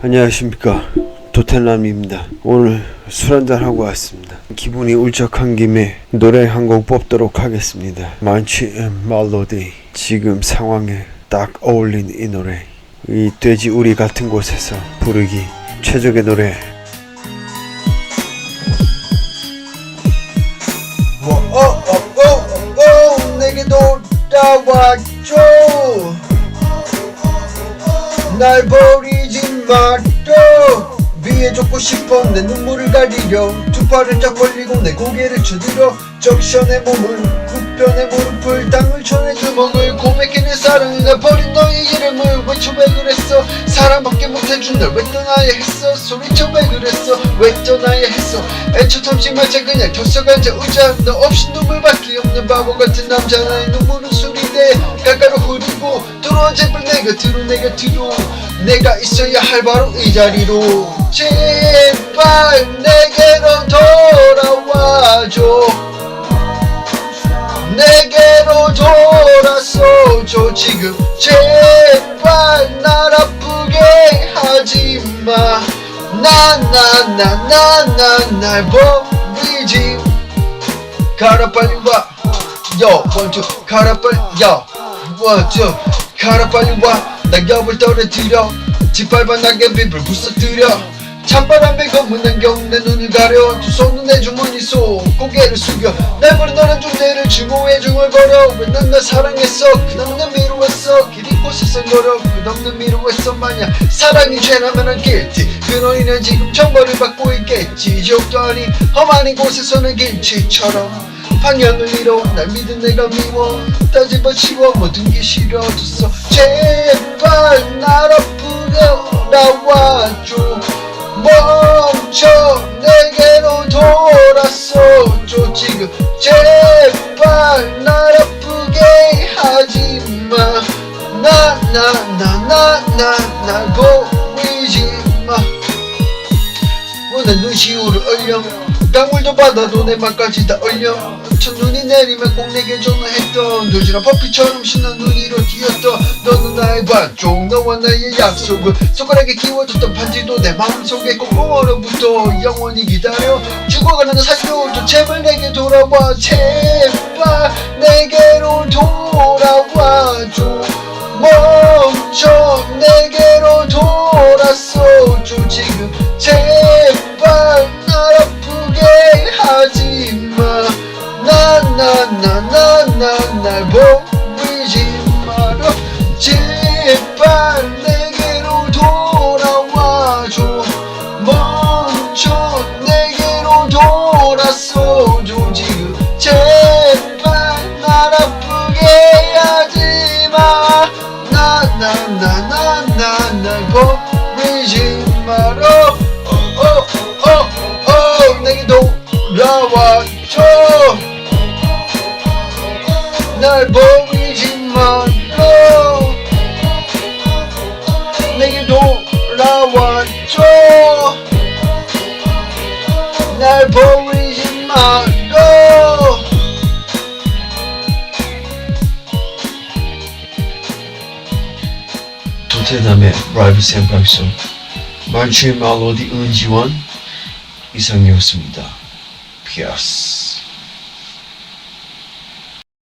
안녕하십니까. 도텐남입니다. 오늘 술 한잔 하고 왔습니다. 기분이 울적한 김에 노래 한 곡 뽑도록 하겠습니다. 만취 말로디. 지금 상황에 딱 어울린 이 노래. 이 돼지 우리 같은 곳에서 부르기 최적의 노래. 오오오오오 내게 돌아와줘 날 버리 지 마도 위에 젖고 싶어 내 눈물을 가리려 두 팔을 쫙 벌리고 내 고개를 쳐들어 적셔내 몸을 내 무릎을 땅을 쳐내 주먹을 고백해 사랑을 나 버린 너의 이름을 외쳐 왜 그랬어? 사랑밖에 못해준 널왜 떠나야 했어? 소리쳐 왜 그랬어? 왜 떠나야 했어? 애초 탐지 말자 그냥 tos어가자 우자 너 없이 눈물밖에 없는 바보 같은 남자 나의 눈물은 술이돼. 가가로 흐리고 들어와 제발 내 곁으로 내 곁으로 내가 있어야 할 바로 이 자리로. 제발 내게로 돌아와줘. 내게로 돌아서줘. 지금 제발 날 아프게 하지마. 나나나나나날 버리지. 가라 빨리 와 요, 원투 가라 빨리 요, 원투 가라 빨리 와 낙엽을 떨어뜨려 짓밟아 낙엽잎을 부서뜨려 찬바람에 검은 안경 내 눈을 가려. 두 손은 내 주머니 속 고개를 숙여. 날 버린 너란 존재를 증오해 중얼거려. 왜 넌 날 사랑했어? 그놈는 미루었어. 길 잃고 세상거려. 그놈는 미루었어. 마냥 사랑이 죄라면 난 guilty 그 너희는 지금 정벌을 받고 있겠지. 지옥도 아닌 험한 이곳에서는 길치처럼 방향을 잃어. 날 믿은 내가 미워. 따집어 치워. 모든 게 싫어졌어. 제 지금 제발 날 아프게 하지마. 나 나 나 나 나날 보이지마. 오늘 눈시울을 얼려. 강물도 바다도 내 맘까지 다 얼려. 첫눈이 내리면 꼭 내게 전화했던 도지랑 퍼피처럼 신난 눈이로 나의 반쪽 너와 나의 약속을 손가락에 끼워줬던 반지도 내 마음속에 얼어붙어 영원히 기다려. 죽어가는 나 살려줘 제발 내게 돌아와. 제발 내게로 돌아와줘 멈춰. 내게로 돌아서줘 지금 제 마라 내게 돌아와줘 날 버리지 마라 도태남의 라이브 생방송 만취의 멜로디 은지원 이상이었습니다. 피어스